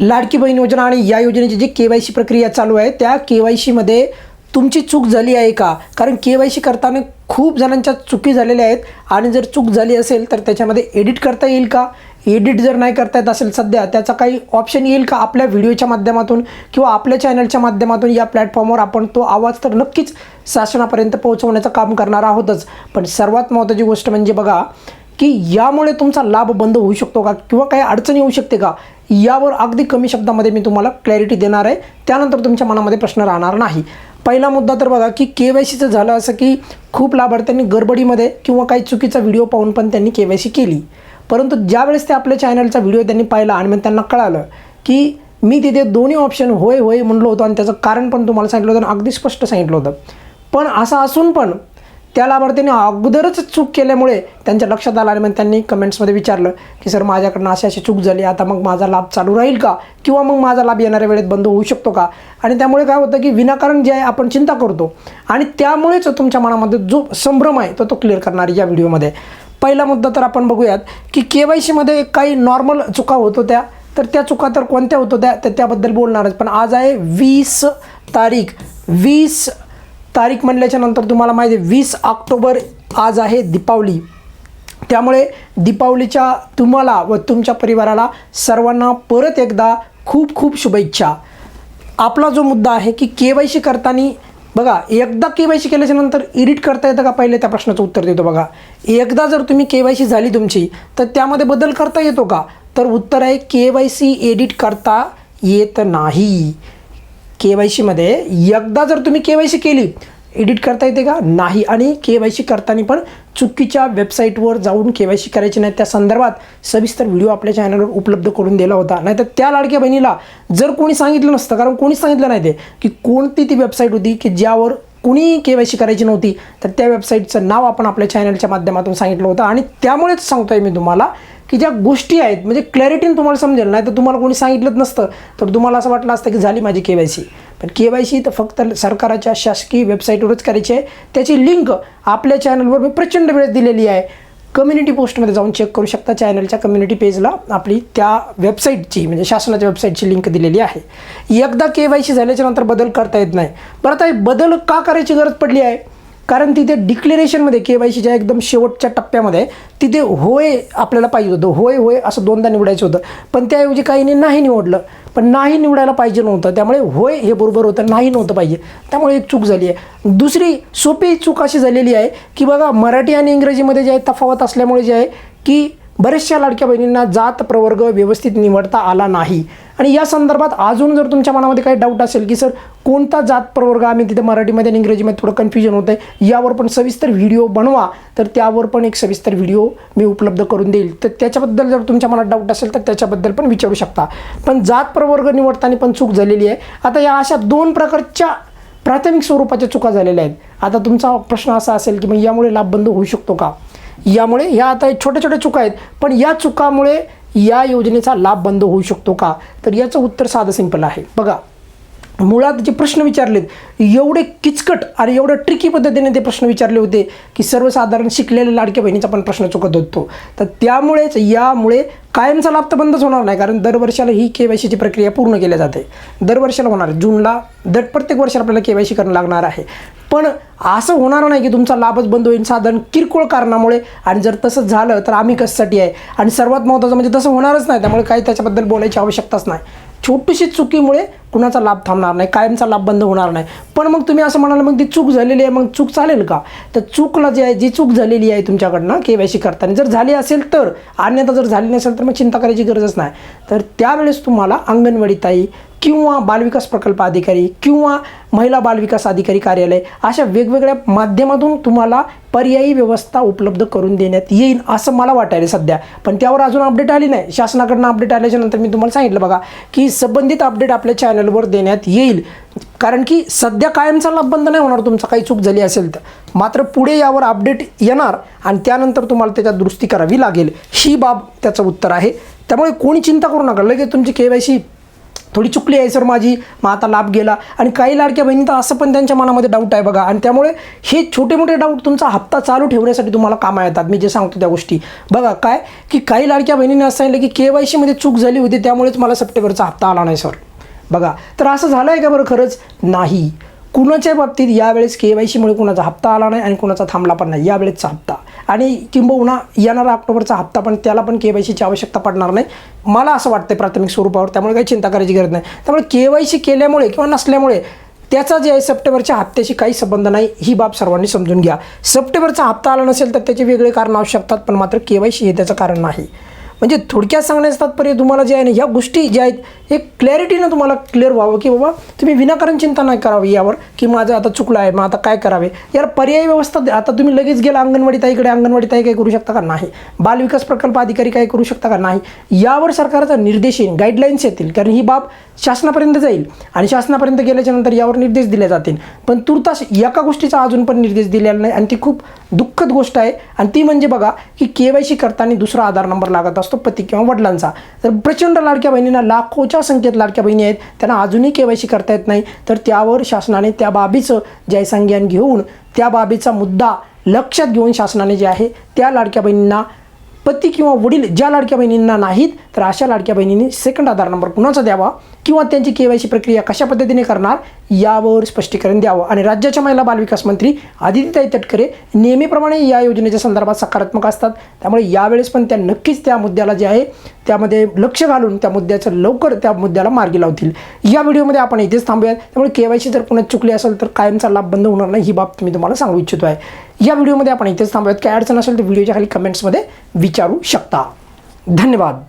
लाडकी बहीण योजना आणि या योजनेची जी के वाय सी प्रक्रिया चालू आहे त्या के वाय सीमध्ये तुमची चूक झाली आहे का? कारण के वाय सी करताना खूप जणांच्या चुकी झालेल्या आहेत आणि जर चूक झाली असेल तर त्याच्यामध्ये एडिट करता येईल का? एडिट जर नाही करता येत असेल सध्या त्याचा काही ऑप्शन येईल का आपल्या व्हिडिओच्या माध्यमातून किंवा आपल्या चॅनलच्या माध्यमातून या प्लॅटफॉर्मवर आपण तो आवाज तर नक्कीच शासनापर्यंत पोहोचवण्याचं काम करणार आहोतच. पण सर्वात महत्त्वाची गोष्ट म्हणजे बघा की यामुळे तुमचा लाभ बंद होऊ शकतो का? किंवा काही अडचण येऊ शकते का? यावर अगदी कमी शब्दामध्ये मी तुम्हाला क्लॅरिटी देणार आहे. त्यानंतर तुमच्या मनामध्ये प्रश्न राहणार नाही. पहिला मुद्दा तर बघा की के वाय सीचं झालं असं की खूप लाभार्थ्यांनी गडबडीमध्ये किंवा काही चुकीचा व्हिडिओ पाहून पण त्यांनी के वाय सी केली. परंतु ज्यावेळेस ते आपल्या चॅनलचा व्हिडिओ त्यांनी पाहिला आणि मग त्यांना कळालं की मी तिथे दोन्ही ऑप्शन होय होय म्हणलो होतो आणि त्याचं कारण पण तुम्हाला सांगितलं होतं आणि अगदी स्पष्ट सांगितलं होतं. पण असं असून पण त्या लाभार्थ्याने अगोदरच चूक केल्यामुळे त्यांच्या लक्षात आलं आणि मग त्यांनी कमेंट्समध्ये विचारलं की सर माझ्याकडनं अशी अशी चूक झाली आता मग माझा लाभ चालू राहील का? किंवा मग माझा लाभ येणाऱ्या वेळेत बंद होऊ शकतो का? आणि त्यामुळे काय होतं की विनाकारण जे आहे आपण चिंता करतो. आणि त्यामुळेच तुमच्या मनामध्ये जो संभ्रम आहे तो तो क्लिअर करणार या व्हिडिओमध्ये. पहिला मुद्दा तर आपण बघूयात की के वाय सीमध्ये काही नॉर्मल चुका होत होत्या. तर त्या चुका तर कोणत्या होत होत्या? तर त्याबद्दल बोलणारच. पण आज आहे वीस तारीख. वीस तारीख म्हणल्याच्या नंतर तुम्हाला माहिती आहे वीस ऑक्टोबर आज आहे दीपावली. त्यामुळे दीपावलीच्या तुम्हाला व तुमच्या परिवाराला सर्वांना परत एकदा खूप खूप शुभेच्छा. आपला जो मुद्दा आहे की के वाय सी करताना बघा एकदा के वाय सी केल्याच्यानंतर एडिट करता येतं का पहिले? त्या प्रश्नाचं उत्तर देतो बघा. एकदा जर तुम्ही के वाय सी झाली तुमची तर त्यामध्ये बदल करता येतो का? तर उत्तर आहे के वाय सी एडिट करता येत नाही. के वाय सीमध्ये एकदा जर तुम्ही के वाय सी केली एडिट करता येते का? नाही. आणि के वाय सी करताना पण चुकीच्या वेबसाईटवर जाऊन के वाय सी करायची नाही. त्या संदर्भात सविस्तर व्हिडिओ आपल्या चॅनलवर उपलब्ध करून दिला होता. नाही तर त्या लाडक्या बहिणीला जर कोणी सांगितलं नसतं कारण कोणी सांगितलं नाही ते की कोणती ती वेबसाईट होती की ज्यावर कुणी के वाय सी करायची नव्हती तर त्या वेबसाईटचं नाव आपण आपल्या चॅनलच्या माध्यमातून सांगितलं होतं. आणि त्यामुळेच सांगतोय मी तुम्हाला की ज्या गोष्टी आहेत म्हणजे क्लॅरिटीने तुम्हाला समजेल नाही तर तुम्हाला कोणी सांगितलंच नसतं. तर तुम्हाला असं वाटलं असतं की झाली माझी के वाय सी. पण के वाय सी तर फक्त सरकाराच्या शासकीय वेबसाईटवरच करायची आहे. त्याची लिंक आपल्या चॅनलवर मी प्रचंड वेळेस दिलेली आहे. कम्युनिटी पोस्टमध्ये जाऊन चेक करू शकता. चॅनलच्या कम्युनिटी पेजला आपली त्या वेबसाईटची म्हणजे शासनाच्या वेबसाईटची लिंक दिलेली आहे. एकदा के वाय सी झाल्याच्यानंतर बदल करता येत नाही. बरं आता हे बदल का करायची गरज पडली आहे? कारण तिथे डिक्लेरेशनमध्ये के वाय सीच्या एकदम शेवटच्या टप्प्यामध्ये तिथे होय आपल्याला पाहिजे होतं. होय होय असं दोनदा निवडायचं होतं. पण त्याऐवजी काहींनी नाही निवडलं. पण नाही निवडायला पाहिजे नव्हतं. त्यामुळे होय हे बरोबर होतं नाही नव्हतं पाहिजे. त्यामुळे एक चूक झाली आहे. दुसरी सोपी चूक अशी झालेली आहे की बघा मराठी आणि इंग्रजीमध्ये जे आहे तफावत असल्यामुळे जे आहे की बऱ्याचशा लाडक्या बहिणींना जात प्रवर्ग व्यवस्थित निवडता आला नाही. आणि या संदर्भात अजून जर तुमच्या मनामध्ये काही डाऊट असेल की सर कोणता जात प्रवर्ग आम्ही तिथे मराठीमध्ये आणि इंग्रजीमध्ये थोडं कन्फ्युजन होतं आहे यावर पण सविस्तर व्हिडिओ बनवा तर त्यावर पण एक सविस्तर व्हिडिओ मी उपलब्ध करून देईल. तर त्याच्याबद्दल जर तुमच्या मनात डाऊट असेल तर त्याच्याबद्दल पण विचारू शकता. पण जात प्रवर्ग निवडताना पण चूक झालेली आहे. आता या अशा दोन प्रकारच्या प्राथमिक स्वरूपाच्या चुका झालेल्या आहेत. आता तुमचा प्रश्न असा असेल की मग यामुळे लाभ बंद होऊ शकतो का? यामुळे ह्या आता छोट्या छोट्या चुका आहेत. पण या चुकामुळे या योजनेचा लाभ बंद होऊ शकतो का? तर याचं उत्तर साधं सिंपल आहे. बघा मुळात जे प्रश्न विचारलेत एवढे किचकट आणि एवढं ट्रिकी पद्धतीने ते प्रश्न विचारले होते की सर्वसाधारण शिकलेल्या लाडक्या बहिणीचा पण प्रश्न चुकत होतो. तर त्यामुळेच यामुळे कायमचा लाभ तर बंदच होणार नाही कारण दरवर्षाला ही के वाय सीची प्रक्रिया पूर्ण केली जाते. दरवर्षाला होणार जूनला दर प्रत्येक वर्षाला आपल्याला के वाय सी करणं लागणार आहे. पण असं होणार नाही की तुमचा लाभच बंद होईल साधारण किरकोळ कारणामुळे. आणि जर तसं झालं तर आम्ही कशासाठी आहे? आणि सर्वात महत्त्वाचं म्हणजे तसं होणारच नाही त्यामुळे काही त्याच्याबद्दल बोलायची आवश्यकताच नाही. छोटीशी चुकीमुळे कुणाचा लाभ थांबणार नाही कायमचा लाभ बंद होणार नाही. पण मग तुम्ही असं म्हणाल मग ती चूक झालेली आहे मग चूक चालेल का? तर चूकला जी आहे जी चूक झालेली आहे तुमच्याकडनं के वाय सी करताना जर झाली असेल तर अन्यथा जर झाली नसेल तर मग चिंता करायची गरजच नाही. तर त्यावेळेस तुम्हाला अंगणवाडी ताई किंवा बालविकास प्रकल्प अधिकारी किंवा महिला बालविकास अधिकारी कार्यालय अशा वेगवेगळ्या माध्यमातून तुम्हाला पर्यायी व्यवस्था उपलब्ध करून देण्यात येईल असं मला वाटायला सध्या. पण त्यावर अजून अपडेट आली नाही. शासनाकडनं अपडेट आल्याच्यानंतर मी तुम्हाला सांगितलं बघा की संबंधित अपडेट आपल्या चॅनलवर देण्यात येईल. कारण की सध्या कायमचा लाभ बंद नाही होणार तुमचा. काही चूक झाली असेल तर. मात्र पुढे यावर अपडेट येणार आणि त्यानंतर तुम्हाला त्याच्यात दुरुस्ती करावी लागेल. ही बाब त्याचं उत्तर आहे. त्यामुळे कोणी चिंता करू नका. लगेच तुमची के वाय सी थोडी चुकली आहे सर माझी मग आता लाभ गेला. आणि काही लाडक्या बहिणी तर असं पण त्यांच्या मनामध्ये डाऊट आहे बघा. आणि त्यामुळे हे छोटे मोठे डाऊट तुमचा हप्ता चालू ठेवण्यासाठी तुम्हाला कामा येतात. मी जे सांगतो त्या गोष्टी. बघा काय? की काही लाडक्या बहिणींनी असं सांगितलं की के वाय सीमध्ये चूक झाली होती त्यामुळेच मला सप्टेंबरचा हप्ता आला नाही सर. बघा तर असं झालं आहे का बरं खरंच? नाही. कुणाच्या बाबतीत यावेळेस के वाय सीमुळे कुणाचा हप्ता आला नाही आणि कुणाचा थांबला पण नाही? यावेळेसचा हप्ता. आणि किंबहुना येणारा ऑक्टोबरचा हप्ता पण त्याला पण के वाय सीची आवश्यकता पडणार नाही. मला असं वाटतं प्राथमिक स्वरूपावर. त्यामुळे काही चिंता करायची गरज नाही. त्यामुळे के वाय सी केल्यामुळे किंवा नसल्यामुळे त्याचा जे आहे सप्टेंबरच्या हप्त्याशी काही संबंध नाही. ही बाब सर्वांनी समजून घ्या. सप्टेंबरचा हप्ता आला नसेल तर त्याचे वेगळे कारण असू शकतात पण मात्र के वाय सी हे त्याचं कारण नाही. म्हणजे थोडक्यात सांगण्याचं तात्पर्य तुम्हाला जे आहे ना या गोष्टी ज्या आहेत एक क्लॅरिटीनं तुम्हाला क्लिअर व्हावं की बाबा तुम्ही विनाकारण चिंता नाही करावी यावर की माझं आता चुकलं आहे मग आता काय करावे? यार पर्यायी व्यवस्था आता तुम्ही लगेच गेला अंगणवाडी ताईकडे अंगणवाडी ताई काय करू शकता का? नाही. बालविकास प्रकल्प अधिकारी काय करू शकता का? नाही. यावर सरकारचा निर्देश येईल गाईडलाईन्स येतील कारण ही बाब शासनापर्यंत जाईल आणि शासनापर्यंत गेल्याच्यानंतर यावर निर्देश दिले जातील. पण तुर्तास एका गोष्टीचा अजून पण निर्देश दिलेला नाही आणि ती खूप दुःखद गोष्ट आहे. आणि ती म्हणजे बघा की के वाय सी करताना दुसरा आधार नंबर लागत असतो. पती किंवा वडिलांचा. तर प्रचंड लाडक्या बहिणींना लाखोच्या संख्येत लाडक्या बहिणी आहेत. त्यांना अजूनही के वाय सी करता येत नाही. तर त्यावर शासनाने त्या बाबीचं जयसंज्ञान घेऊन त्या बाबीचा मुद्दा लक्षात घेऊन शासनाने जे आहे त्या लाडक्या बहिणींना पती किंवा वडील ज्या लाडक्या बहिणींना नाहीत तर अशा लाडक्या बहिणींनी सेकंड आधार नंबर कुणाचा द्यावा किंवा त्यांची के वाय सी प्रक्रिया कशा पद्धतीने करणार यावर स्पष्टीकरण द्यावं. आणि राज्याच्या महिला बालविकास मंत्री आदित्यताई तटकरे नेहमीप्रमाणे या योजनेच्या संदर्भात सकारात्मक असतात. त्यामुळे यावेळेस पण त्या नक्कीच त्या मुद्द्याला जे आहे त्यामध्ये लक्ष घालून त्या मुद्द्याचं लवकर त्या मुद्द्याला मार्गी लावतील. या व्हिडिओमध्ये आपण इथेच थांबूयात. त्यामुळे के वाय सी जर पुन्हा चुकली असेल तर कायमचा लाभ बंद होणार नाही ही बाब मी तुम्हाला सांगू इच्छितो आहे. या व्हिडिओमध्ये आपण इथेच थांबूयात. काय अडचण असेल तर व्हिडिओच्या खाली कमेंट्समध्ये विचारू शकता. धन्यवाद.